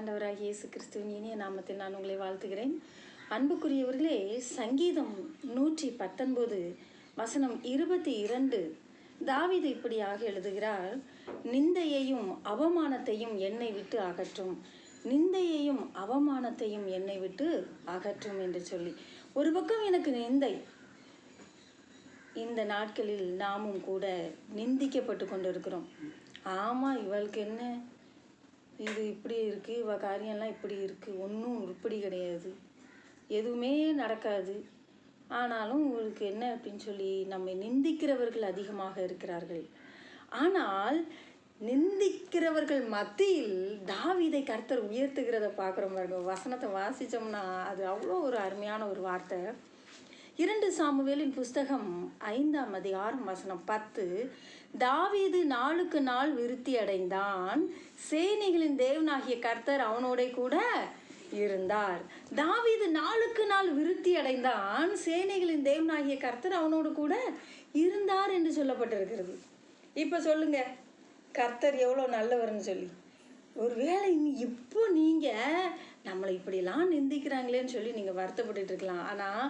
ஆண்டவராக இயேசு கிறிஸ்துவின் இனிய நாமத்தில் நான் உங்களை வாழ்த்துகிறேன். அன்புக்குரியவர்களே சங்கீதம் நூற்றி பத்தொன்பது வசனம் இருபத்தி இரண்டு. தாவிது இப்படியாக எழுதுகிறார் நிந்தையையும் அவமானத்தையும் என்னை விட்டு அகற்றும். நிந்தையையும் அவமானத்தையும் என்னை விட்டு அகற்றும் என்று சொல்லி. ஒரு பக்கம் எனக்கு நிந்தை. இந்த நாட்களில் நாமும் கூட நிந்திக்கப்பட்டு கொண்டிருக்கிறோம். ஆமாம் இவளுக்கு என்ன? இது இப்படி இருக்குது இவ காரியம்லாம் இப்படி இருக்குது ஒன்றும் உருப்படி கிடையாது. எதுவுமே நடக்காது. ஆனாலும் உங்களுக்கு என்ன அப்படின்னு சொல்லி நம்மை நிந்திக்கிறவர்கள் அதிகமாக இருக்கிறார்கள். ஆனால் நிந்திக்கிறவர்கள் மத்தியில் தாவிதை கர்த்தர் உயர்த்துகிறத பார்க்குறோம் பாருங்க. வசனத்தை வாசித்தோம்னா அது அவ்வளோ ஒரு அருமையான ஒரு வார்த்தை. இரண்டு சாமுவேலின் புஸ்தகம் ஐந்தாம் அதிகாரம் வசனம் பத்து. தாவீது நாளுக்கு நாள் விருத்தி அடைந்தான் சேனைகளின் தேவனாகிய கர்த்தர் அவனோட கூட இருந்தார். தாவீது நாளுக்கு நாள் விருத்தி அடைந்தான் சேனைகளின் தேவனாகிய கர்த்தர் அவனோடு கூட இருந்தார் என்று சொல்லப்பட்டிருக்கிறது. இப்போ சொல்லுங்க கர்த்தர் எவ்வளோ நல்லவர்னு சொல்லி. ஒருவேளை இனி இப்போ நீங்கள் நம்மளை இப்படிலாம் நிந்திக்கிறாங்களேன்னு சொல்லி நீங்கள் வருத்தப்பட்டு இருக்கலாம். ஆனால்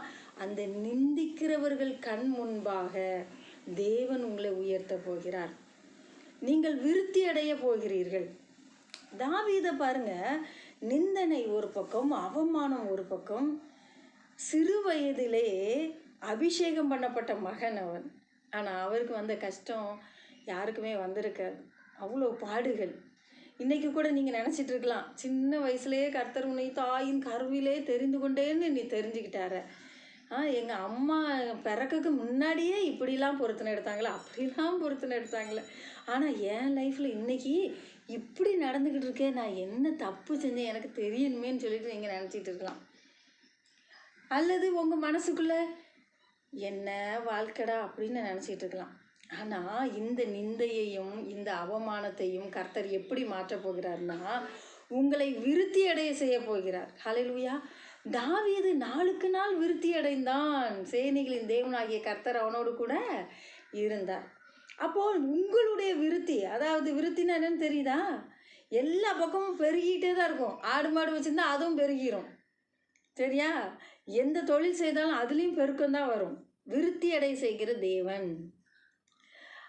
அந்த நிந்திக்கிறவர்கள் கண் முன்பாக தேவன் உங்களை உயர்த்த போகிறார். நீங்கள் விருத்தி அடைய போகிறீர்கள். தாவீதை பாருங்க நிந்தனை ஒரு பக்கம் அவமானம் ஒரு பக்கம். சிறு வயதிலே அபிஷேகம் பண்ணப்பட்ட மகன் அவன். ஆனால் அவருக்கு வந்த கஷ்டம் யாருக்குமே வந்திருக்காது. அவ்வளோ பாடுகள். இன்றைக்கி கூட நீங்கள் நினச்சிட்டு இருக்கலாம் சின்ன வயசுலேயே கர்த்தர் உன்னை தாயின் கருவிலே தெரிந்து கொண்டேன்னு நீ தெரிஞ்சுக்கிட்டார. எங்கள் அம்மா பிறக்கக்கு முன்னாடியே இப்படிலாம் பொருத்தனை எடுத்தாங்களே அப்படிலாம் பொருத்தனை எடுத்தாங்களே. ஆனால் என் லைஃப்பில் இன்னைக்கு இப்படி நடந்துக்கிட்டு இருக்கேன் நான் என்ன தப்பு செஞ்சேன் எனக்கு தெரியணுமேன்னு சொல்லிட்டு நீங்கள் நினச்சிட்டு இருக்கலாம். அல்லது உங்கள் மனசுக்குள்ள என்ன வாழ்க்கடா? அப்படின்னு நினச்சிட்டு இருக்கலாம். ஆனால் இந்த நிந்தையையும் இந்த அவமானத்தையும் கர்த்தர் எப்படி மாற்றப் போகிறார்னா உங்களை விருத்தி அடைய செய்ய போகிறார். ஹலெலுயா தாவீது நாளுக்கு நாள் விருத்தி அடைந்தான் சேனைகளின் தேவனாகிய கர்த்தர் அவனோடு கூட இருந்தார். அப்போ உங்களுடைய விருத்தி அதாவது விருத்தினா என்னன்னு தெரியுதா? எல்லா பக்கமும் பெருகிட்டே தான் இருக்கும். ஆடு மாடு வச்சுருந்தா அதுவும் பெருகிரும். சரியா? எந்த தொழில் செய்தாலும் அதுலேயும் பெருக்கம் தான் வரும். விருத்தி அடை செய்கிற தேவன்.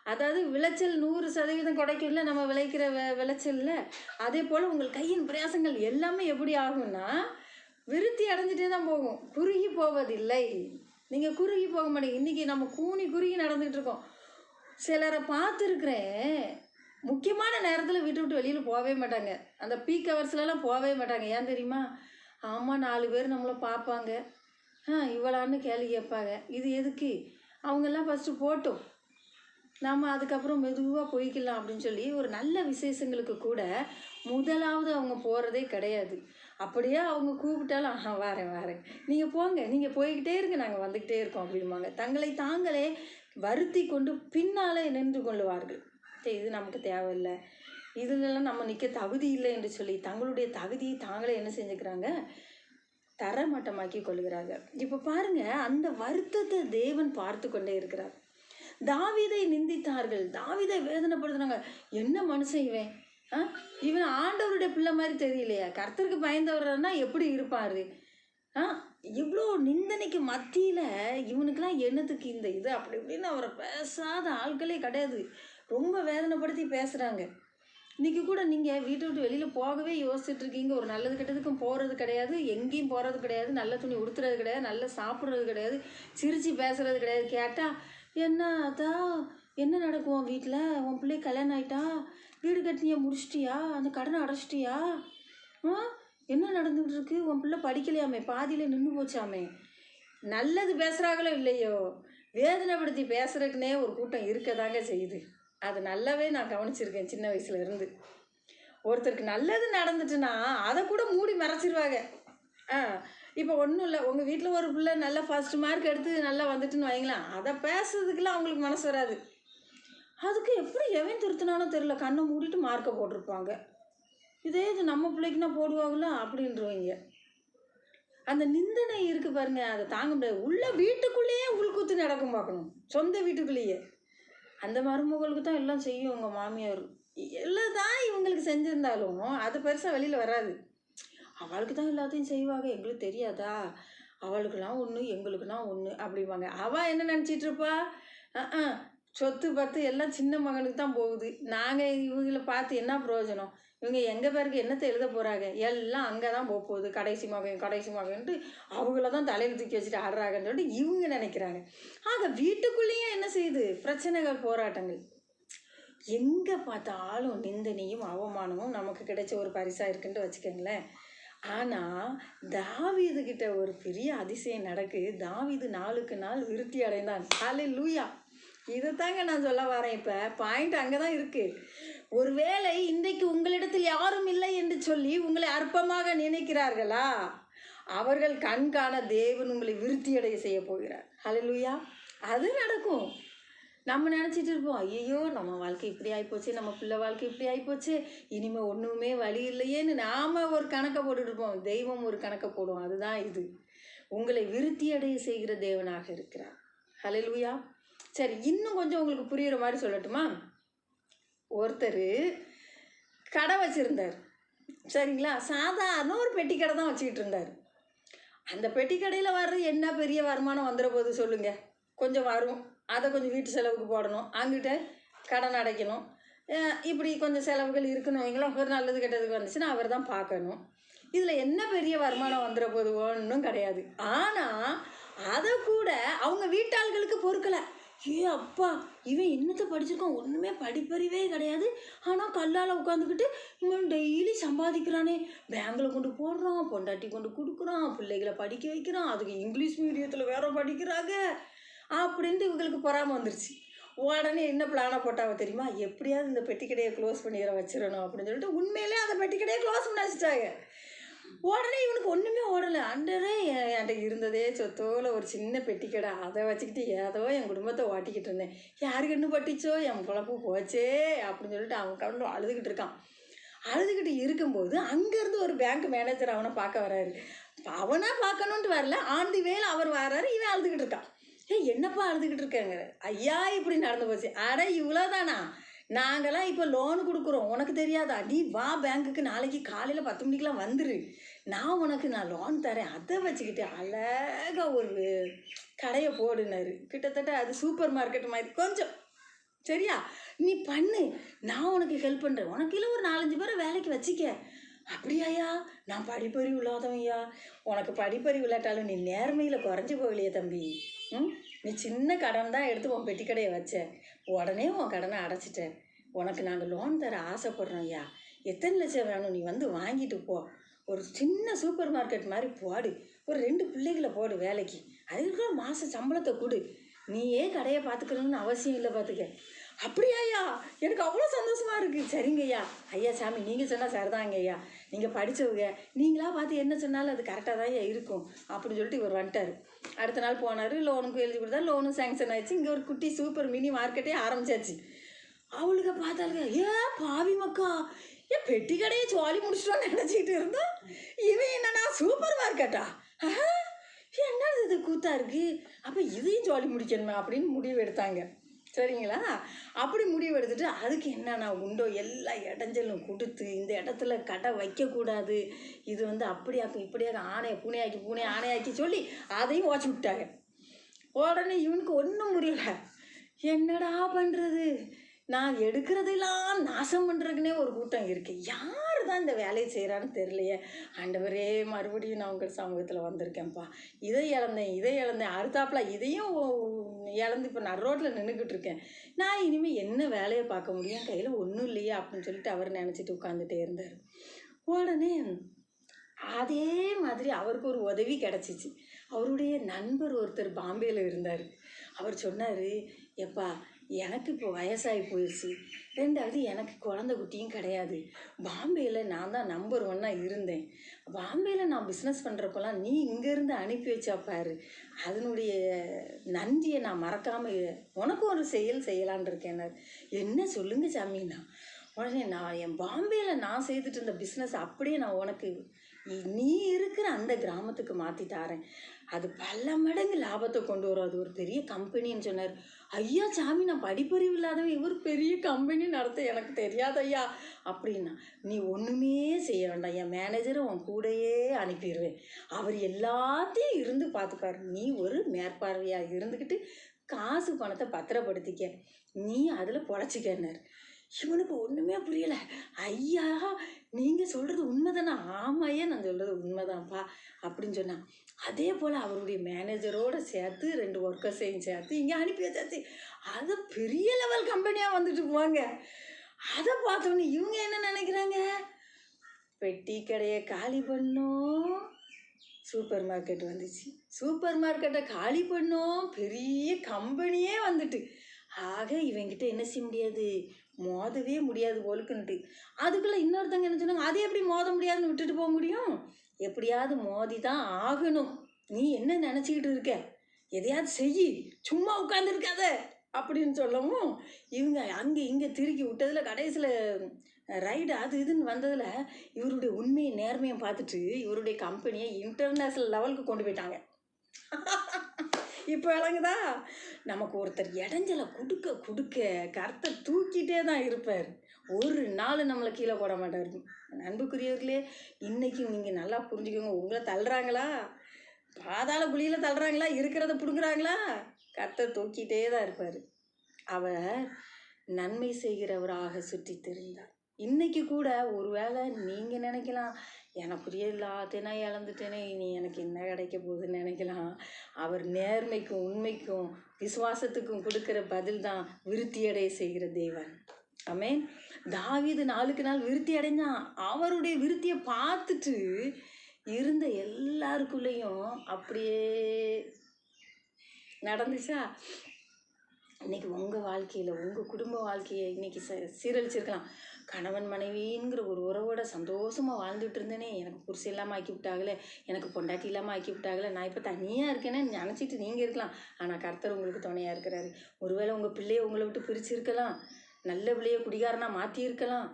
அதாவது விளைச்சல் நூறு சதவீதம் கிடைக்கல நம்ம விளைக்கிற வெ விளைச்சல்ல. அதே போல் உங்கள் கையின் பிரயாசங்கள் எல்லாமே எப்படி ஆகும்னா விருத்தி அடைஞ்சிட்டே தான் போகும். குறுகி போவதில்லை. நீங்கள் குறுகி போக மாட்டீங்க. இன்றைக்கி நம்ம கூனி குறுகி நடந்துகிட்டு இருக்கோம். சிலரை பார்த்துருக்குறேன். முக்கியமான நேரத்தில் விட்டு விட்டு வெளியில் போகவே மாட்டாங்க. அந்த பீக் ஹவர்ஸ்லலாம் போகவே மாட்டாங்க. ஏன் தெரியுமா? ஆமாம் நாலு பேர் நம்மளை பார்ப்பாங்க. ஆ இவ்வளான்னு கேள்வி கேட்பாங்க. இது எதுக்கு? அவங்கெல்லாம் ஃபஸ்ட்டு போட்டோம். நாம் அதுக்கப்புறம் மெதுவாக போய்க்கலாம் அப்படின்னு சொல்லி ஒரு நல்ல விசேஷங்களுக்கு கூட முதலாவது அவங்க போகிறதே கிடையாது. அப்படியே அவங்க கூப்பிட்டாலும் ஆஹா வரேன் வரேன். நீங்கள் போங்க நீங்கள் போய்கிட்டே இருங்க நாங்கள் வந்துக்கிட்டே இருக்கோம் அப்படிம்பாங்க. தங்களை தாங்களே வருத்தி கொண்டு பின்னாலே நின்று கொள்வார்கள் சரி இது நமக்கு தேவையில்லை. இதுலலாம் நம்ம நிற்க தகுதி இல்லை என்று சொல்லி தங்களுடைய தகுதியை தாங்களே என்ன செஞ்சுக்கிறாங்க? தரமட்டமாக்கி கொள்கிறார்கள். இப்போ பாருங்க அந்த வருத்தத்தை தேவன் பார்த்து கொண்டே இருக்கிறார். தாவிதை நிந்தித்தார்கள். தாவிதை வேதனைப்படுத்துனாங்க. என்ன மனுஷன் இவன்? இவன் ஆண்டவருடைய பிள்ளை மாதிரி தெரியலையா. கர்த்தருக்கு பயந்தவர்னா எப்படி இருப்பார்? ஆ? இவ்வளோ நிந்தனைக்கு மத்தியில் இவனுக்கெல்லாம் என்னத்துக்கு இந்த இது? அப்படி இப்படின்னு அவரை பேசாத ஆட்களே கிடையாது. ரொம்ப வேதனைப்படுத்தி பேசுகிறாங்க இன்றைக்கி கூட நீங்கள் வீட்டை விட்டு வெளியில் போகவே யோசிச்சுட்டு இருக்கீங்க. ஒரு நல்லது கெட்டதுக்கும் போகிறது கிடையாது. எங்கேயும் போகிறது கிடையாது. நல்ல துணி உடுத்துறது கிடையாது. நல்லா சாப்பிட்றது கிடையாது. சிரித்து பேசுறது கிடையாது. கேட்டால் என்ன அதா என்ன நடக்கும் வீட்டில் உன் பிள்ளை கல்யாணம் ஆயிட்டா? வீடு கட்டினியா முடிச்சிட்டியா? அந்த கடனை அடைச்சிட்டியா? ஆ? என்ன நடந்துகிட்டு இருக்கு உன் பிள்ளை படிக்கலையாமே பாதியில் நின்று போச்சாமே. நல்லது பேசுகிறாங்களோ இல்லையோ? வேதனைப்படுத்தி பேசுறதுக்குனே ஒரு கூட்டம் இருக்க தாங்க செய்யுது. அது நல்லாவே நான் கவனிச்சிருக்கேன் சின்ன வயசுல இருந்து. ஒருத்தருக்கு நல்லது நடந்துட்டுன்னா அதை கூட மூடி மறைச்சிருவாங்க. ஆ இப்போ ஒன்றும் இல்லை. உங்கள் வீட்டில் ஒரு பிள்ளை நல்லா ஃபஸ்ட் மார்க் எடுத்து நல்லா வந்துட்டுன்னு வைங்களேன். அதை பேசுறதுக்கெல்லாம் அவங்களுக்கு மனசு வராது. அதுக்கு எப்படி எவன் திருத்தினானோ தெரில கண்ணை மூடிட்டு மார்க்கை போட்டிருப்பாங்க. இதே இது நம்ம பிள்ளைக்குன்னா போடுவாங்களா? அப்படின்றவங்க. அந்த நிந்தனை இருக்கு பாருங்க அதை தாங்க முடியாது. உள்ள வீட்டுக்குள்ளேயே உள்குத்து நடக்கும் பார்க்கணும். சொந்த வீட்டுக்குள்ளேயே. அந்த மருமகளுக்கு தான் எல்லாம் செய்யும் உங்கள் மாமியார். எல்லாம் தான் இவங்களுக்கு செஞ்சிருந்தாலும் அது பெருசாக வெளியில் வராது. அவளுக்கு தான் எல்லாத்தையும் செய்வாங்க. எங்களுக்கு தெரியாதா? அவளுக்குலாம் ஒன்று எங்களுக்குலாம் ஒன்று அப்படிம்பாங்க. அவள் என்ன நினச்சிட்டு இருப்பா? சொத்து பத்து எல்லாம் சின்ன மகனுக்கு தான் போகுது. நாங்கள் இவங்களை பார்த்து என்ன பிரயோஜனம்? இவங்க எங்கள் பேருக்கு என்னத்தை எழுத போகிறாங்க எல்லாம் அங்கே தான் போக போகுது. கடைசி மகன் கடைசி மகன்ட்டு அவங்கள தான் தலையில் தூக்கி வச்சுட்டு ஆடுறாங்கன்னு சொல்லிட்டு இவங்க நினைக்கிறாங்க. ஆக வீட்டுக்குள்ளேயும் என்ன செய்யுது? பிரச்சனைகள் போராட்டங்கள். எங்கே பார்த்தாலும் நிந்தனையும் அவமானமும் நமக்கு கிடைச்ச ஒரு பரிசாக இருக்குன்ட்டு வச்சுக்கோங்களேன். ஆனால் தாவீது கிட்ட ஒரு பெரிய அதிசயம் நடக்கு தாவீது நாளுக்கு நாள் விருத்தி அடைந்தான். காலை லூயா இதைத்தாங்க நான் சொல்ல வரேன் இப்போ. பாயிண்ட் அங்கே தான் இருக்குது ஒருவேளை இன்றைக்கு உங்களிடத்தில் யாரும் இல்லை என்று சொல்லி உங்களை அற்பமாக நினைக்கிறார்களா? அவர்கள் கண்காண தேவன் உங்களை விருத்தியடைய செய்ய போகிறார். ஹலலுயா அது நடக்கும். நம்ம நினச்சிட்டு இருப்போம் ஐயோ நம்ம வாழ்க்கை இப்படி ஆகிப்போச்சு நம்ம பிள்ளை வாழ்க்கை இப்படி ஆகிப்போச்சு இனிமேல் ஒன்றுமே வழி இல்லையேன்னு நாம் ஒரு கணக்கை போட்டுட்டு இருப்போம். தெய்வம் ஒரு கணக்கை போடும். அதுதான் இது. உங்களை விருத்தி அடைய செய்கிற தேவனாக இருக்கிறார். ஹலலுயா சரி இன்னும் கொஞ்சம் உங்களுக்கு புரிகிற மாதிரி சொல்லட்டுமா? ஒருத்தர் கடை வச்சுருந்தார். சரிங்களா? சாதாரண ஒரு பெட்டி கடை தான் வச்சுக்கிட்டு இருந்தார். அந்த பெட்டி கடையில் வர்ற என்ன பெரிய வருமானம் வந்துட போகுது சொல்லுங்கள் கொஞ்சம் வரும். அதை கொஞ்சம் வீட்டு செலவுக்கு போடணும். அங்கிட்ட கடன் அடைக்கணும் இப்படி கொஞ்சம் செலவுகள் இருக்கணும். வைங்களேன் ஒரு நல்லது கெட்டதுக்கு வந்துச்சுன்னா அவர் தான் பார்க்கணும். இதில் என்ன பெரிய வருமானம் வந்துட போகுது? ஒன்றும் கிடையாது. ஆனால் அதை கூட அவங்க வீட்டாள்களுக்கு பொறுக்கலை. ஏ அப்பா இவன் என்னத்தை படிச்சிருக்கான்? ஒன்றுமே படிப்பறிவே கிடையாது. ஆனால் கல்லால் உட்காந்துக்கிட்டு இவன் டெய்லி சம்பாதிக்கிறானே. பேங்கில் கொண்டு போடுறான் பொண்டாட்டி கொண்டு கொடுக்குறான் பிள்ளைகளை படிக்க வைக்கிறான் அதுக்கு இங்கிலீஷ் மீடியத்தில் வேற படிக்கிறாங்க அப்படின்ட்டு இவங்களுக்கு பொறாமல் வந்துருச்சு. உடனே என்ன பிளானை போட்டாவ தெரியுமா? எப்படியாவது இந்த பெட்டி கடையை க்ளோஸ் பண்ணிடுற வச்சிடணும் அப்படின்னு சொல்லிட்டு உண்மையிலே அந்த பெட்டி கடையை க்ளோஸ் பண்ண வச்சுட்டாங்க. உடனே இவனுக்கு ஒன்றுமே ஓடலை. அண்டரே என்கிட்ட இருந்ததே சொத்தோல ஒரு சின்ன பெட்டிக்கடை அதை வச்சுக்கிட்டு ஏதோ என் குடும்பத்தை ஓட்டிக்கிட்டு இருந்தேன். யாரு கண்ணு பட்டிச்சோ? என் குழப்பு போச்சே அப்படின்னு சொல்லிட்டு அவன் கண்டு அழுதுகிட்டு இருக்கான். அழுதுகிட்டு இருக்கும்போது அங்கேருந்து ஒரு பேங்க் மேனேஜர் அவனை பார்க்க வராரு அவனா பார்க்கணுன்ட்டு வரல. ஆண்டு வேலை அவர் வராரு இவன் அழுதுகிட்டு இருக்கான். ஏ என்னப்பா அழுதுகிட்டு இருக்காங்க? ஐயா இப்படி நடந்து போச்சு. அட இவ்வளோதானா நாங்களாம் இப்போ லோன் கொடுக்குறோம். உனக்கு தெரியாதா? நீ வா பேங்க்குக்கு நாளைக்கு காலையில் பத்து மணிக்கெலாம் வந்துரு. நான் உனக்கு நான் லோன் தரேன். அதை வச்சுக்கிட்டு அழகாக ஒரு கடையை போடுனாரு. கிட்டத்தட்ட அது சூப்பர் மார்க்கெட் மாதிரி. கொஞ்சம். சரியா? நீ பண்ணு. நான் உனக்கு ஹெல்ப் பண்ணுறேன் உனக்கு இல்லை ஒரு நாலஞ்சு பேரை வேலைக்கு வச்சிக்க. அப்படியாயா நான் படிப்பறிவு இல்லாதவையா உனக்கு படிப்பறிவு இல்லாட்டாலும் நீ நேர்மையில் குறைஞ்சி போகலையே தம்பி. ம்? நீ சின்ன கடன் தான் எடுத்து உன் பெட்டி கடையை வச்ச. உடனே உன் கடனை அடைச்சிட்டேன். உனக்கு நாங்கள் லோன் தர ஆசைப்படுறோம் ஐயா. எத்தனை லட்சம் வேணும்? நீ வந்து வாங்கிட்டு போ. ஒரு சின்ன சூப்பர் மார்க்கெட் மாதிரி போடு. ஒரு ரெண்டு பிள்ளைகளை போடு வேலைக்கு. அதுக்கு மாத சம்பளத்தை கொடு. நீயே கடையை பார்த்துக்கணும்னு அவசியம் இல்லை பார்த்துக்க. அப்படியாய்யா எனக்கு அவ்வளோ சந்தோஷமா இருக்குது சரிங்க ஐயா. ஐயா சாமி நீங்கள் சொன்னால் சரிதாங்க ஐயா. நீங்கள் படித்தவங்க நீங்களாக பார்த்து என்ன சொன்னாலும் அது கரெக்டாக தான் ஐயா இருக்கும். அப்படின்னு சொல்லிட்டு இவர் வந்துட்டார். அடுத்த நாள் போனார் லோனுக்கு எழுதி கொடுத்தா லோனும் சேங்ஷன் ஆயிடுச்சு. இங்கே ஒரு குட்டி சூப்பர் மினி மார்க்கெட்டே ஆரம்பிச்சாச்சு. அவளுக்கு பார்த்தாளுங்க ஏ பாவி மக்கா ஏன் பெட்டி கடையை சுவாலி முடிச்சிட்டோன்னு நினச்சிக்கிட்டு இருந்தோம். இவன் என்னன்னா சூப்பர் மார்க்கெட்டா என்னது இது கூத்தா இருக்கு? அப்போ இதையும் ஜாலி முடிக்கணுமா அப்படின்னு முடிவு எடுத்தாங்க. சரிங்களா? அப்படி முடிவு எடுத்துட்டு அதுக்கு என்னென்ன உண்டோ எல்லா இடைஞ்சலும் கொடுத்து இந்த இடத்துல கடை வைக்கக்கூடாது. இது வந்து அப்படியாக்கும் இப்படியாக்கும் ஆணையை பூனையாக்கி பூனை ஆணையாக்கி சொல்லி அதையும் ஓச்சு விட்டாங்க. உடனே இவனுக்கு ஒன்றும் முடியல என்னடா பண்ணுறது நான் எடுக்கிறதெல்லாம் நாசம் பண்ணுறதுக்குனே ஒரு கூட்டம் இருக்குது யார் தான் இந்த வேலையை செய்கிறான்னு தெரியலையே. ஆண்டவரே மறுபடியும் நான் உங்கள் சமூகத்தில் வந்திருக்கேன்ப்பா. இதை இழந்தேன் இதை இழந்தேன். அறுத்தாப்பில் இதையும் இழந்து இப்போ நான் ரோட்டில் நின்றுக்கிட்டு இருக்கேன். நான் இனிமேல் என்ன வேலையை பார்க்க முடியும்? கையில் ஒன்றும் இல்லையே அப்படின்னு சொல்லிட்டு அவர் நினச்சிட்டு உட்காந்துட்டே இருந்தார். உடனே அதே மாதிரி அவருக்கு ஒரு உதவி கிடச்சிச்சு. அவருடைய நண்பர் ஒருத்தர் பாம்பேயில் இருந்தார். அவர் சொன்னார் எப்பா எனக்கு இப்போ வயசாகி போயிடுச்சு. ரெண்டாவது எனக்கு குழந்தை குட்டியும் கிடையாது. பாம்பேயில் நான் தான் நம்பர் ஒன்னாக இருந்தேன். பாம்பேயில் நான் பிஸ்னஸ் பண்ணுறப்பெல்லாம் நீ இங்கேருந்து அனுப்பி வச்சா பாரு. அதனுடைய நன்றியை நான் மறக்காமல் உனக்கும் ஒரு செயல் செய்யலான் இருக்கேன் என்ன சொல்லுங்க சாமின்னா உடனே நான் என் பாம்பேயில் நான் செய்துட்டு இருந்த பிஸ்னஸ் அப்படியே நான் உனக்கு நீ இருக்கிற அந்த கிராமத்துக்கு மாற்றி தாரேன் அது பல மடங்கு லாபத்தை கொண்டு வரும். அது ஒரு பெரிய கம்பெனின்னு சொன்னார். ஐயா சாமி நான் படிப்பறிவு இல்லாதவன் இவர் பெரிய கம்பெனி நடத்த எனக்கு தெரியாது ஐயா. அப்படின்னா நீ ஒன்றுமே செய்ய வேண்டாம். என் மேனேஜரை உன் கூடயே அனுப்பிடுவேன். அவர் எல்லாத்தையும் இருந்து பார்த்துப்பார் நீ ஒரு மேற்பார்வையாக இருந்துக்கிட்டு காசு பணத்தை பத்திரப்படுத்திக்க. நீ அதில் பொழைச்சிக்கன்னார். இவனுக்கு ஒன்றுமே புரியலை. ஐயா நீங்கள் சொல்கிறது உண்மைதானா? ஆமாய்யா நான் சொல்கிறது உண்மைதான்ப்பா. அப்படின்னு சொன்னான். அதே போல் அவருடைய மேனேஜரோடு சேர்த்து ரெண்டு ஒர்க்கர்ஸையும் சேர்த்து இங்கே அனுப்பி வச்சாச்சு. அது பெரிய லெவல் கம்பெனியாக வந்துட்டு போவாங்க. அதை பார்த்தோன்னே இவங்க என்ன நினைக்கிறாங்க? பெட்டி கடையை காலி பண்ணோம். சூப்பர் மார்க்கெட் வந்துச்சு. சூப்பர் மார்க்கெட்டை காலி பண்ணோம். பெரிய கம்பெனியே வந்துட்டு. ஆக இவங்கிட்ட என்ன செய்ய முடியாது? மோதவே முடியாது போலுக்குன்ட்டு அதுக்குள்ளே இன்னொருத்தங்க என்ன சொன்னாங்க? அதை எப்படி மோத முடியாதுன்னு விட்டுட்டு போக முடியும்? எப்படியாவது மோதி தான் ஆகணும். நீ என்ன நினச்சிக்கிட்டு இருக்க? எதையாவது செய் சும்மா உட்காந்துருக்காத அப்படின்னு சொல்லவும் இவங்க அங்கே இங்கே திருக்கி விட்டதில் கடைசியில் ரைடு அது இதுன்னு வந்ததில் இவருடைய உண்மையை நேர்மையை பார்த்துட்டு இவருடைய கம்பெனியை இன்டர்நேஷ்னல் லெவலுக்கு கொண்டு போயிட்டாங்க. இப்போ விளங்குதா? நமக்கு ஒருத்தர் இடைஞ்சலை கொடுக்க கொடுக்க கருத்தை தூக்கிட்டே தான் இருப்பார். ஒரு நாள் நம்மளை கீழே போட மாட்டார். அன்புக்குரியவர்களே இன்றைக்கும் நீங்கள் நல்லா புரிஞ்சுக்கோங்க. உங்களை தள்ளுறாங்களா? பாதாள குழியில் தள்ளுறாங்களா? இருக்கிறத பிடுங்குறாங்களா? கர்த்தை தூக்கிட்டே தான் இருப்பார். அவர் நன்மை செய்கிறவராக சுற்றி தெரிந்தார். இன்றைக்கி கூட ஒருவேளை நீங்கள் நினைக்கலாம் எனக்குரிய எல்லாத்தையும் நான் இழந்துட்டேனே இனி எனக்கு என்ன கிடைக்க போகுதுன்னு நினைக்கலாம். அவர் நேர்மைக்கும் உண்மைக்கும் விசுவாசத்துக்கும் கொடுக்குற பதில் தான் விருத்தியடைய செய்கிற தேவன். அமேன் தாவிது நாளுக்கு நாள் விருத்தி அடைஞ்சான். அவருடைய விருத்தியை பார்த்துட்டு இருந்த எல்லாருக்குள்ளேயும் அப்படியே நடந்துச்சா? இன்னைக்கு உங்கள் வாழ்க்கையில் உங்கள் குடும்ப வாழ்க்கையை இன்னைக்கு ச சீரழிச்சிருக்கலாம். கணவன் மனைவிங்கிற ஒரு உறவோட சந்தோஷமாக வாழ்ந்துட்டு இருந்தேனே எனக்கு புருஷன் இல்லாமல் ஆக்கி விட்டாங்களே எனக்கு பொண்டாட்டி இல்லாமல் ஆக்கி விட்டாங்களே நான் இப்போ தனியாக இருக்கேனே நினச்சிட்டு நீங்கள் இருக்கலாம். ஆனால் கர்த்தர் உங்களுக்கு துணையாக இருக்கிறாரு. ஒருவேளை உங்கள் பிள்ளையை உங்களை விட்டு பிரிச்சிருக்கலாம் நல்ல பிள்ளையை குடிகாரனாக மாற்றியிருக்கலாம்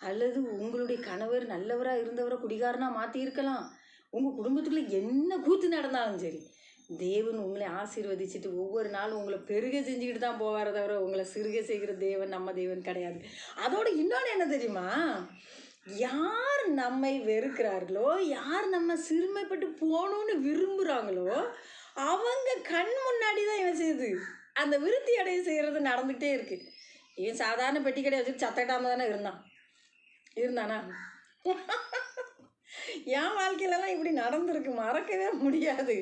அல்லது உங்களுடைய கணவர் நல்லவராக இருந்தவரை குடிகாரனாக மாற்றியிருக்கலாம் உங்கள் குடும்பத்துக்குள்ளே என்ன கூத்து நடந்தாலும் சரி தேவன் உங்களை ஆசீர்வதிச்சுட்டு ஒவ்வொரு நாளும் உங்களை பெருக செஞ்சுக்கிட்டு தான் போவார தவிர உங்களை சிறுக செய்கிற தேவன் நம்ம தேவன் கிடையாது. அதோட இன்னொன்று என்ன தெரியுமா? யார் நம்மை வெறுக்கிறார்களோ யார் நம்ம சிறுமைப்பட்டு போகணும்னு விரும்புகிறாங்களோ அவங்க கண் முன்னாடி தான் இவன் செய்யுது அந்த விருத்தி அடைய செய்கிறது நடந்துகிட்டே இருக்கு. இவன் சாதாரண பெட்டி கடையை வச்சுட்டு சத்தட்டாம தானே இருந்தான். இருந்தானா? என் வாழ்க்கையிலலாம் இப்படி நடந்திருக்கு மறக்கவே முடியாது.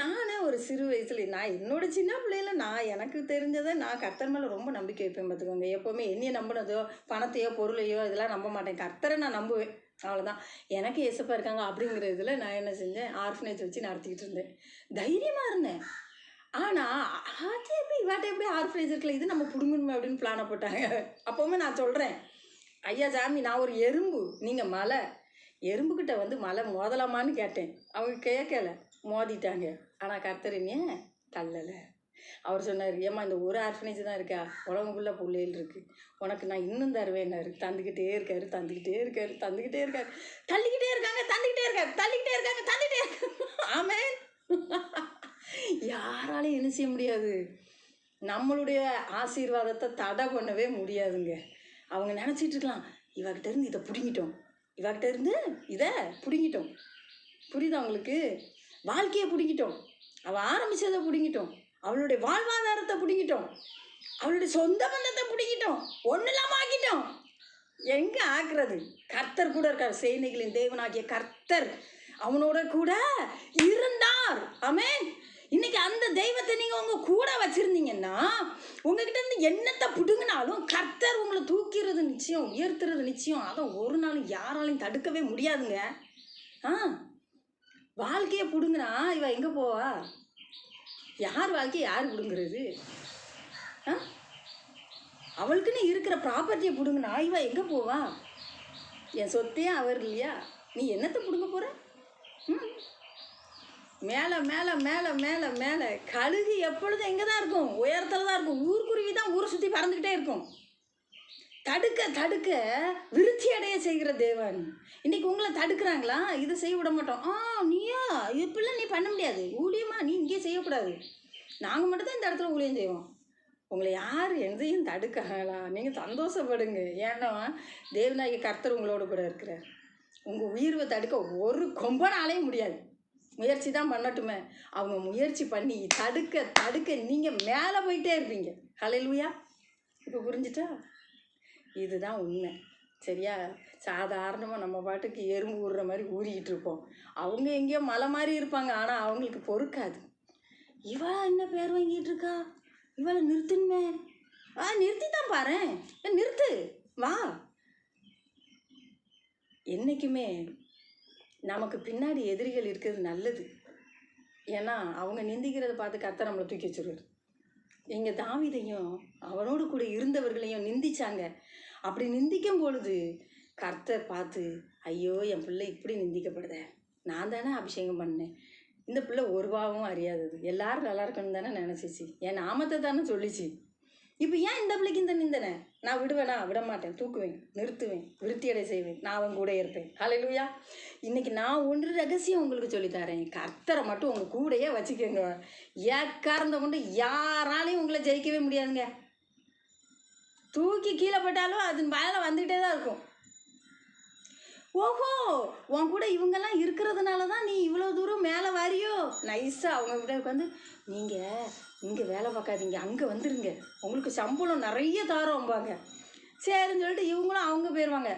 நானே ஒரு சிறு வயசுல நான் என்னோட சின்ன பிள்ளையில நான் எனக்கு தெரிஞ்சதை நான் கர்த்தர் மேலே ரொம்ப நம்பிக்கை வைப்பேன் பார்த்துக்கோங்க. எப்போவுமே என்னைய நம்பினதோ பணத்தையோ பொருளையோ இதெல்லாம் நம்ப மாட்டேன். கர்த்தரை நான் நம்புவேன். அவ்வளோதான் எனக்கு எசப்பா இருக்காங்க அப்படிங்கிற இதில் நான் என்ன செஞ்சேன்? ஆர்ஃபனேஜ் வச்சு நடத்திக்கிட்டு இருந்தேன். தைரியமாக இருந்தேன். ஆனால் அது எப்படி இவாட்ட எப்படி ஆர்ஃபனேஜ் இருக்கல இது நம்ம பிடுங்கணுமே அப்படின்னு பிளானை போட்டாங்க. அப்போவுமே நான் சொல்கிறேன் ஐயா சாமி நான் ஒரு எறும்பு நீங்கள் மலை எறும்புக்கிட்ட வந்து மலை மோதலாமான்னு கேட்டேன். அவங்க கேட்கல மோதிட்டாங்க. ஆனால் கர்த்தர் என்ன தள்ளலை. அவர் சொன்னார் ஏம்மா இந்த ஒரு ஆர்ஃபனேஜ் தான் இருக்கா? உலகம் பிள்ளைகள் இருக்குது உனக்கு நான் இன்னும் தருவேன்னாரு தந்துக்கிட்டே இருக்காரு தந்துக்கிட்டே இருக்காரு தந்துக்கிட்டே இருக்காரு. தள்ளிக்கிட்டே இருக்காங்க தந்துக்கிட்டே இருக்காரு தள்ளிக்கிட்டே இருக்காங்க தள்ளிக்கிட்டே இருக்காங்க. ஆமே யாராலையும் என்ன செய்ய முடியாது. நம்மளுடைய ஆசீர்வாதத்தை தடை பண்ணவே முடியாதுங்க. அவங்க நினச்சிட்டு இருக்கலாம் இவர்கிட்ட இருந்து இதை பிடுங்கிட்டோம். இவகிட்ட இருந்து இதை பிடுங்கிட்டோம். புரியுதா அவங்களுக்கு வாழ்க்கையை பிடுங்கிட்டோம். அவள் ஆரம்பிச்சதை பிடுங்கிட்டோம். அவளுடைய வாழ்வாதாரத்தை பிடுங்கிட்டோம். அவளுடைய சொந்த பந்தத்தை பிடிக்கிட்டோம் ஒன்றும் இல்லாமல் ஆக்கிட்டோம். எங்கே ஆக்குறது? கர்த்தர் கூட இருக்கார். சேனைகளின் தேவனாகிய கர்த்தர் அவனோட கூட இருந்தார். அமேன் இன்னைக்கு அந்த தெய்வத்தை நீங்கள் உங்கள் கூட வச்சுருந்தீங்கன்னா உங்ககிட்ட இருந்து என்னத்தை பிடுங்கினாலும் கர்த்தர் உங்களை தூக்கிறது நிச்சயம் உயர்த்துறது நிச்சயம். அதை ஒரு நாள் யாராலையும் தடுக்கவே முடியாதுங்க. ஆ? வாழ்க்கையை பிடுங்கினா இவ எங்கே போவா? யார் வாழ்க்கையை யார் பிடுங்குறது? ஆ? அவளுக்குன்னு இருக்கிற ப்ராப்பர்ட்டியை பிடுங்கினா இவ எங்கே போவா? என் சொத்தே அவர் இல்லையா? நீ என்னத்தை பிடுங்க போகிற ம்? மேலே மேலே மேலே மேலே மேலே. கழுகு எப்பொழுதும் எங்கே தான் இருக்கும்? உயரத்தில் தான் இருக்கும். ஊர்க்குருவி தான் ஊரை சுற்றி பறந்துக்கிட்டே இருக்கும். தடுக்க தடுக்க விருத்தி அடைய செய்கிற தேவன். இன்னைக்கு உங்களை தடுக்கிறாங்களா? இதை செய்ய விட மாட்டோம். ஆ நீயா? இப்படிலாம் நீ பண்ண முடியாது. ஊழியமா? நீ இங்கேயே செய்யக்கூடாது. நாங்கள் மட்டும்தான் இந்த இடத்துல ஊழியம் செய்வோம். உங்களை யார் எதையும் தடுக்கலாம் நீங்கள் சந்தோஷப்படுங்க. ஏன்னா தேவநாயக கர்த்தர் உங்களோட கூட இருக்கிறார். உங்கள் உயிர்வை தடுக்க ஒரு கொம்பனாலேயும் முடியாது. முயற்சி தான் பண்ணட்டுமே. அவங்க முயற்சி பண்ணி தடுக்க தடுக்க நீங்கள் மேலே போயிட்டே இருப்பீங்க. ஹalleluya இப்போ புரிஞ்சுட்டா இதுதான் உண்மை. சரியா? சாதாரணமாக நம்ம பாட்டுக்கு எறும்பு ஊறுற மாதிரி ஊறிக்கிட்டு இருப்போம். அவங்க எங்கேயோ மலை மாதிரி இருப்பாங்க. ஆனால் அவங்களுக்கு பொறுக்காது. இவளா என்ன பேர் வாங்கிட்டு இருக்கா? இவளை நிறுத்துணுமே ஆ நிறுத்தி தான் பாரு நிறுத்து. வா. என்றைக்குமே நமக்கு பின்னாடி எதிரிகள் இருக்கிறது நல்லது. ஏன்னா அவங்க நிந்திக்கிறத பார்த்து கர்த்தர் நம்மளை தூக்கி வச்சுருவார். எங்கள் தாவிதையும் அவனோடு கூட இருந்தவர்களையும் நிந்திச்சாங்க. அப்படி நிந்திக்கும் பொழுது கர்த்தர் பார்த்து ஐயோ என் பிள்ளை இப்படி நிந்திக்கப்படுத. நான் தானே அபிஷேகம் பண்ணேன். இந்த பிள்ளை ஒரு பாவமும் அறியாதது. எல்லாரும் நல்லா இருக்கணும் தானே நினச்சிச்சு. என் நாமத்தை தானே சொல்லிச்சு. இப்போ ஏன் இந்த பிள்ளைக்கு இந்த நிந்தனை? நான் விடுவேனா? விட மாட்டேன் தூக்குவேன். நிறுத்துவேன். விருத்தியடை செய்வேன். நான் அவன் கூட இருப்பேன். ஹalleluya இன்னைக்கு நான் ஒன்று ரகசியம் உங்களுக்கு சொல்லித்தரேன். கர்த்தரை மட்டும் உங்கள் கூடயே வச்சுக்கோங்க. ஏக்காரந்த கொண்டு யாராலையும் உங்களை ஜெயிக்கவே முடியாதுங்க. தூக்கி கீழே போட்டாலும் அது மேலே வந்துக்கிட்டே தான் இருக்கும். ஓஹோ உன் கூட இவங்கெல்லாம் இருக்கிறதுனால தான் நீ இவ்வளோ தூரம் மேலே வாரியோ? நைஸாக அவங்க கிட்ட உட்காந்து நீங்கள் இங்கே வேலை பார்க்காதீங்க அங்கே வந்துருங்க. உங்களுக்கு சம்பளம் நிறைய தரோம்பாங்க. சரின்னு சொல்லிட்டு இவங்களும் அவங்க போயிடுவாங்க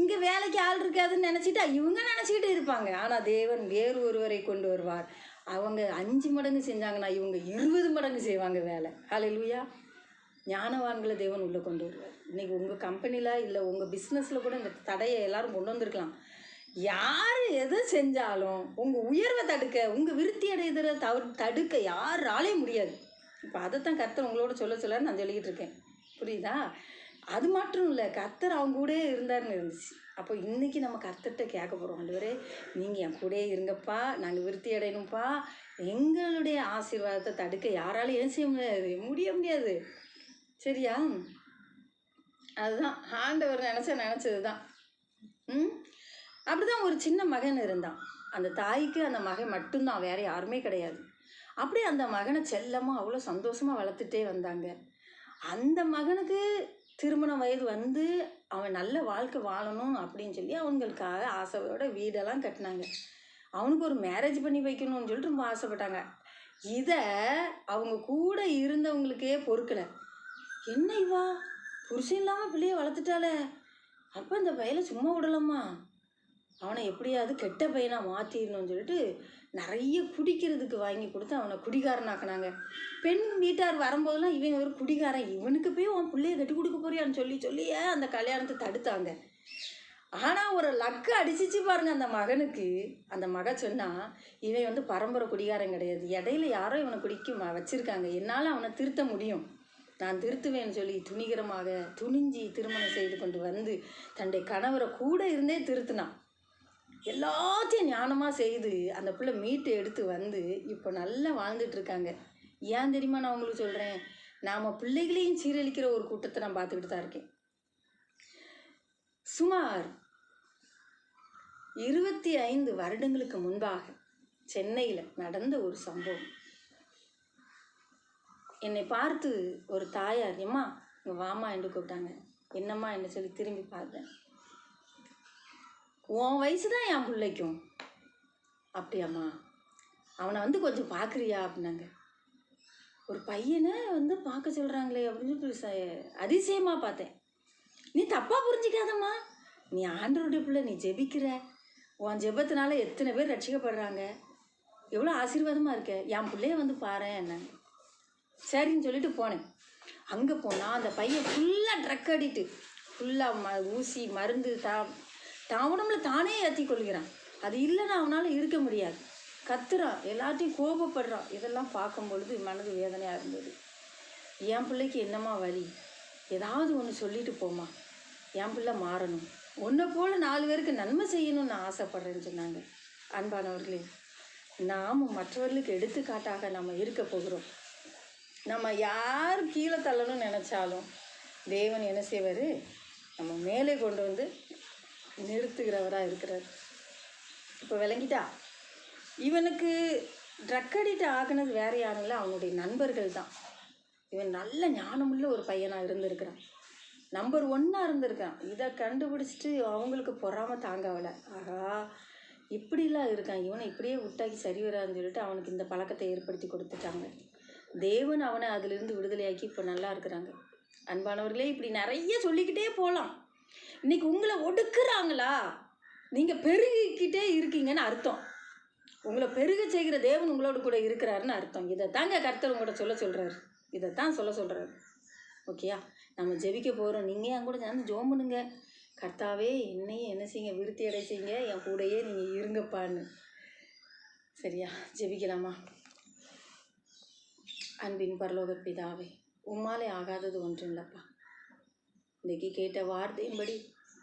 இங்கே வேலைக்கு ஆள் இருக்காதுன்னு நினச்சிட்டா இவங்க நினச்சிக்கிட்டு இருப்பாங்க. ஆனால் தேவன் வேறு ஒருவரை கொண்டு வருவார். அவங்க அஞ்சு மடங்கு செஞ்சாங்கன்னா இவங்க இருபது மடங்கு செய்வாங்க வேலை. ஹalleluya ஞானவான்களை தேவன் உள்ளே கொண்டு வருவார். இன்றைக்கி உங்கள் கம்பெனியில் இல்லை உங்கள் பிஸ்னஸில் கூட இந்த தடையை எல்லோரும் கொண்டு வந்திருக்கலாம். யார் எது செஞ்சாலும் உங்கள் உயர்வை தடுக்க உங்கள் விருத்தி அடைதலை தவிர தடுக்க யாராலையும் முடியாது. இப்போ அதைத்தான் கர்த்தர் உங்களோட சொல்ல சொல்ல நான் சொல்லிக்கிட்டு இருக்கேன். புரியுதா? அது மட்டும் இல்லை கர்த்தர் அவங்க கூடயே இருந்தாருன்னு இருந்துச்சு. அப்போ இன்றைக்கி நம்ம கர்த்தர்கிட்ட கேட்க போகிறோம் ஆண்டவரே நீங்கள் என் கூடயே இருங்கப்பா நாங்கள் விருத்தி அடையணும்ப்பா எங்களுடைய ஆசீர்வாதத்தை தடுக்க யாராலையும் ஏன் செய்ய முடியாது. முடிய முடியாது. சரியா? அதுதான். ஆண்டவர் நினச்ச நினச்சது தான் ம்? அப்படிதான் ஒரு சின்ன மகன் இருந்தான். அந்த தாய்க்கு அந்த மகன் மட்டும்தான் வேற யாருமே கிடையாது. அப்படியே அந்த மகனை செல்லமாக அவ்வளோ சந்தோஷமாக வளர்த்துட்டே வந்தாங்க. அந்த மகனுக்கு திருமண வயது வந்து அவன் நல்ல வாழ்க்கை வாழணும் அப்படின்னு சொல்லி அவங்களுக்காக ஆசையோட வீடெல்லாம் கட்டினாங்க. அவனுக்கு ஒரு மேரேஜ் பண்ணி வைக்கணும்னு சொல்லிட்டு ரொம்ப ஆசைப்பட்டாங்க. இதை அவங்க கூட இருந்தவங்களுக்கே பொறுக்கலை. என்ன இவா? புருஷன் இல்லாமல் பிள்ளைய வளர்த்துட்டாளே. அப்போ இந்த பயலை சும்மா விடலாமா? அவனை எப்படியாவது கெட்ட பையனாக மாற்றிடணும்னு சொல்லிட்டு நிறைய குடிக்கிறதுக்கு வாங்கி கொடுத்து அவனை குடிகாரனாக்குனாங்க. பெண் வீட்டார் வரும்போதெல்லாம் இவன் ஒரு குடிகாரன். இவனுக்கு போய் உன் பிள்ளைய கட்டி கொடுக்க போறியான்னு சொல்லி சொல்லியே அந்த கல்யாணத்தை தடுத்தாங்க. ஆனால் ஒரு லக்கு அடிச்சிச்சு பாருங்க அந்த மகனுக்கு. அந்த மக சொன்னால் இவன் வந்து பரம்பரை குடிகாரன் கிடையாது. இடையில யாரோ இவனை குடிக்க வச்சுருக்காங்க. என்னால் அவனை திருத்த முடியும். நான் திருத்துவேன்னு சொல்லி துணிகரமாக துணிஞ்சி திருமணம் செய்து கொண்டு வந்து தன்னுடைய கணவரை கூட இருந்தே திருத்தினான். எல்லாத்தையும் ஞானமாக செய்து அந்த பிள்ளை மீட்டு எடுத்து வந்து இப்போ நல்லா வாழ்ந்துட்டுருக்காங்க ஏன் தெரியுமா நான் உங்களுக்கு சொல்கிறேன் நாம் பிள்ளைகளையும் சீரழிக்கிற ஒரு கூட்டத்தை நான் பார்த்துக்கிட்டு தான் இருக்கேன். சுமார் இருபத்தி ஐந்து வருடங்களுக்கு முன்பாக சென்னையில் நடந்த ஒரு சம்பவம். என்னை பார்த்து ஒரு தாயார் எம்மா இங்கே வாமா என்று கூப்பிட்டாங்க. என்னம்மா? என்ன சொல்லி திரும்பி பார்த்தேன். உன் வயசு தான் என் பிள்ளைக்கும். அப்படியாம்மா? அவனை வந்து கொஞ்சம் பார்க்குறியா அப்படின்னாங்க. ஒரு பையனை வந்து பார்க்க சொல்கிறாங்களே அப்படின்னு சொல்லி அதிசயமாக பார்த்தேன். நீ தப்பாக புரிஞ்சிக்காதம்மா. நீ ஆண்டருடைய பிள்ளை நீ ஜெபிக்கிற. உன் ஜெபத்தினால எத்தனை பேர் ரட்சிக்கப்படுறாங்க. எவ்வளோ ஆசீர்வாதமாக இருக்க. என் பிள்ளைய வந்து பாரேன் என்னங்க சரின்னு சொல்லிட்டு போனேன். அங்கே போனால் அந்த பையன் ஃபுல்லாக ட்ரக் அடிட்டு ஃபுல்லாக ம ஊசி மருந்து தா தான் உடம்புல தானே ஏற்றி கொள்கிறான். அது இல்லைன்னா அவனால் இருக்க முடியாது. கத்துறான் எல்லாத்தையும் கோபப்படுறான் இதெல்லாம் பார்க்கும் பொழுது மனது வேதனையாக இருந்தது. என் பிள்ளைக்கு என்னம்மா வழி ஏதாவது ஒன்று சொல்லிட்டு போம்மா. என் பிள்ளை மாறணும். உன்னை போல் நாலு பேருக்கு நன்மை செய்யணும்னு நான் ஆசைப்படுறேன்னு சொன்னாங்க. அன்பானவர்களே நாம் மற்றவர்களுக்கு எடுத்துக்காட்டாக நம்ம இருக்க போகிறோம். நம்ம யார் கீழே தள்ளணும்னு நினச்சாலும் தேவன் என்ன செய்வார்? நம்ம மேலே கொண்டு வந்து நிறுத்துகிறவராக இருக்கிறார். இப்போ விளங்கிட்டா? இவனுக்கு ட்ரக் அடிக்ட் ஆகுனது வேற யாரும் இல்லை அவனுடைய நண்பர்கள் தான். இவன் நல்ல ஞானமுள்ள ஒரு பையனாக இருந்திருக்கிறான். நம்பர் ஒன்னாக இருந்திருக்கான். இதை கண்டுபிடிச்சிட்டு அவங்களுக்கு பொறாமல் தாங்கவலை. ஆகா இப்படிலாம் இருக்கான். இவனை இப்படியே விட்டாக்கி சரி வரான்னு சொல்லிட்டு அவனுக்கு இந்த பழக்கத்தை ஏற்படுத்தி கொடுத்துட்டாங்க. தேவன் அவனை அதிலிருந்து விடுதலையாக்கி இப்போ நல்லா இருக்கிறாங்க. அன்பானவர்களே இப்படி நிறைய சொல்லிக்கிட்டே போகலாம் இன்னைக்கு உங்களை ஒடுக்குறாங்களா? நீங்கள் பெருகிக்கிட்டே இருக்கீங்கன்னு அர்த்தம். உங்களை பெருக செய்கிற தேவன் உங்களோட கூட இருக்கிறாருன்னு அர்த்தம். இதை தாங்க கர்த்தர் உங்கள்கிட்ட சொல்ல சொல்கிறாரு இதை தான் சொல்ல சொல்கிறாரு ஓகேயா நம்ம ஜெபிக்க போகிறோம் நீங்கள் என் கூட சேர்ந்து ஜோம் பண்ணுங்க. கர்த்தாவே என்னையும் என்ன செய்யுங்க? விருத்தி அடைச்சிங்க என் கூடயே நீங்கள் இருங்கப்பான்னு. சரியா? ஜெபிக்கலாமா? அன்பின் பரலோக பிதாவே உம்மாலே ஆகாதது ஒன்றும் இல்லைப்பா. இன்றைக்கி கேட்ட வார்த்தையின்படி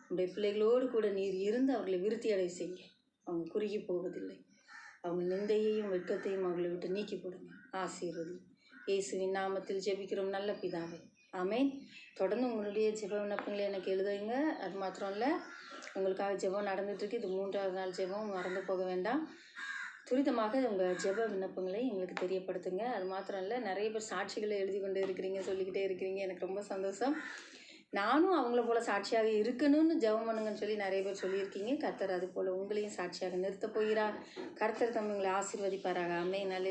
உடைய பிள்ளைகளோடு கூட நீர் இருந்து அவர்களை விருத்தி அடை செய்ய. அவங்க குறுகி போவதில்லை. அவங்க நிந்தையையும் வெட்கத்தையும் அவர்களை விட்டு நீக்கி போடுங்க. ஆசீர்வதி. இயேசுவின் நாமத்தில் ஜெபிக்கிறோம். நல்ல பிதாவை. ஆமேன். தொடர்ந்து உங்களுடைய ஜெப விண்ணப்பங்களை எனக்கு எழுதுங்க அது மாத்திரம் இல்லை உங்களுக்காக ஜெபம் நடந்துகிட்ருக்கு இது மூன்றாவது நாள் ஜெபம். மறந்து போக வேண்டாம். துரிதமாக உங்கள் ஜெப விண்ணப்பங்களை எங்களுக்கு தெரியப்படுத்துங்க. அது மாத்திரம் இல்லை நிறைய பேர் சாட்சிகளை எழுதி கொண்டு இருக்கிறீங்க சொல்லிக்கிட்டே இருக்கிறீங்க. எனக்கு ரொம்ப சந்தோஷம். நானும் அவங்கள போல் சாட்சியாக இருக்கணும்னு ஜெபம் பண்ணுங்கன்னு சொல்லி நிறைய பேர் சொல்லியிருக்கீங்க. கர்த்தர் அது போல் உங்களையும் சாட்சியாக நிறுத்தப் போகிறார். கர்த்தர் தம் ஆசீர்வதிப்பாராக. அம்மே நல்லா